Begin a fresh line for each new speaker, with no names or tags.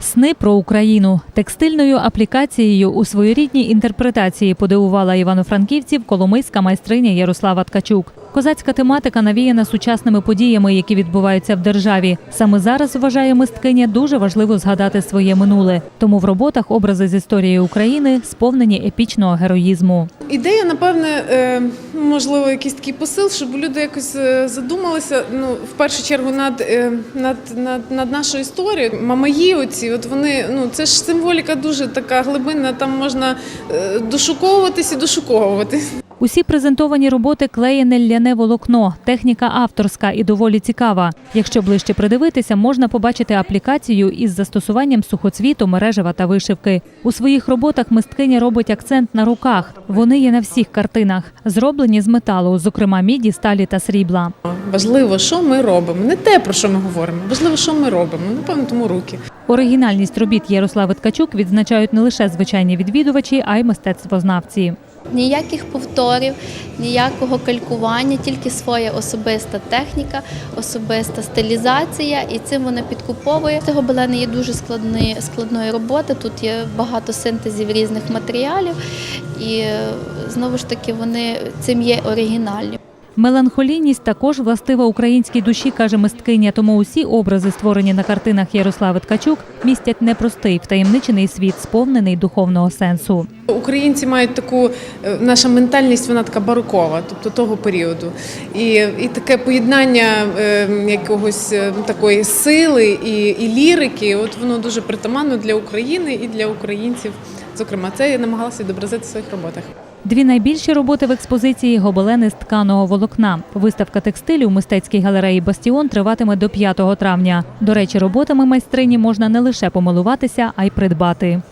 Сни про Україну текстильною аплікацією у своєрідній інтерпретації подивувала івано-франківців коломийська майстриня Ярослава Ткачук. Козацька тематика навіяна сучасними подіями, які відбуваються в державі. Саме зараз вважає мисткиня дуже важливо згадати своє минуле. Тому в роботах образи з історії України сповнені епічного героїзму.
Ідея, напевне, е, можливо, якийсь такий посил, щоб люди якось е, задумалися. Ну, в першу чергу, над, е, над, над, над нашою історією. Мамаї, оці, от вони, ну це ж символіка дуже така глибинна. Там можна дошуковуватись і дошуковуватись.
Усі презентовані роботи клеєне ляне волокно, техніка авторська і доволі цікава. Якщо ближче придивитися, можна побачити аплікацію із застосуванням сухоцвіту, мережева та вишивки. У своїх роботах мисткиня робить акцент на руках. Вони є на всіх картинах, зроблені з металу, зокрема міді, сталі та срібла.
Важливо, що ми робимо. Не те, про що ми говоримо. Важливо, що ми робимо. Напевно, тому руки.
Оригінальність робіт Ярослави Ткачук відзначають не лише звичайні відвідувачі, а й мистецтвознавці.
Ніяких повторів, ніякого калькування, тільки своя особиста техніка, особиста стилізація, і цим вона підкуповує. Це гобелени є дуже складної, складної роботи. Тут є багато синтезів різних матеріалів, і знову ж таки вони цим є оригінальні.
Меланхолійність також властива українській душі, каже мисткиня. Тому усі образи, створені на картинах Ярослави Ткачук, містять непростий втаємничений світ, сповнений духовного сенсу.
Українці мають таку е, наша ментальність, вона така барокова, тобто того періоду. І, і таке поєднання е, якогось е, такої сили і, і лірики, от воно дуже притаманно для України і для українців. Зокрема, це я намагалася відобразити в своїх роботах.
Дві найбільші роботи в експозиції гобелени з тканого волокна. Виставка текстилю у мистецькій галереї Бастіон триватиме до 5 травня. До речі, роботами майстрині можна не лише помилуватися, а й придбати.